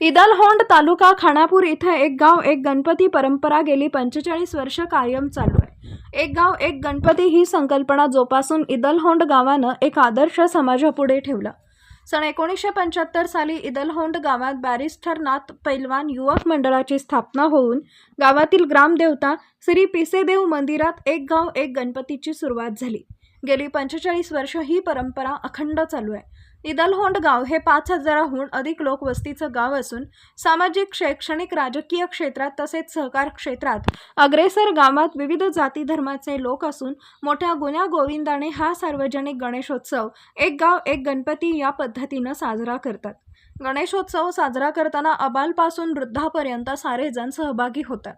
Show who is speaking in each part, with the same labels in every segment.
Speaker 1: इदलहोंड तालुका खानापूर इथं एक गाव एक गणपती परंपरा गेली पंचेचाळीस वर्ष कायम चालू आहे. एक गाव एक गणपती ही संकल्पना जोपासून इदलहोंड गावानं एक आदर्श समाजापुढे ठेवला. सन एकोणीसशे पंच्याहत्तर साली इदलहोंड गावात बॅरिस्टर नाथ पैलवान युवक मंडळाची स्थापना होऊन गावातील ग्रामदेवता श्री पिसेदेव मंदिरात एक गाव एक गणपतीची सुरुवात झाली. गेली पंचेचाळीस वर्ष ही परंपरा अखंड चालू आहे. इदलहोंड गाव हे पाच हजाराहून अधिक लोकवस्तीचं गाव असून सामाजिक शैक्षणिक राजकीय क्षेत्रात तसेच सहकार क्षेत्रात अग्रेसर गावात विविध जाती धर्माचे लोक असून मोठ्या गुन्ह्या गोविंदाने हा सार्वजनिक गणेशोत्सव एक गाव एक गणपती या पद्धतीनं साजरा करतात. गणेशोत्सव साजरा करताना अबालपासून वृद्धापर्यंत सारेजण सहभागी होतात.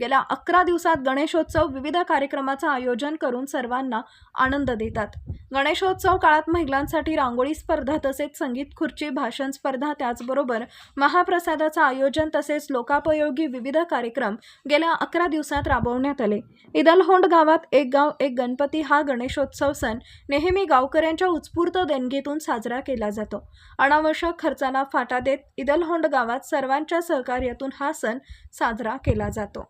Speaker 1: गेल्या अकरा दिवसात गणेशोत्सव विविध कार्यक्रमाचं आयोजन करून सर्वांना आनंद देतात. गणेशोत्सव काळात महिलांसाठी रांगोळी स्पर्धा तसेच संगीत खुर्ची भाषण स्पर्धा त्याचबरोबर महाप्रसादाचं आयोजन तसेच लोकापयोगी विविध कार्यक्रम गेल्या अकरा दिवसात राबवण्यात आले. इदलहोंड गावात एक गाव एक गणपती हा गणेशोत्सव सण नेहमी गावकऱ्यांच्या उत्स्फूर्त देणगीतून साजरा केला जातो. अनावश्यक खर्चाला फाटा देत इदलहोंड गावात सर्वांच्या सहकार्यातून हा सण साजरा केला जातो.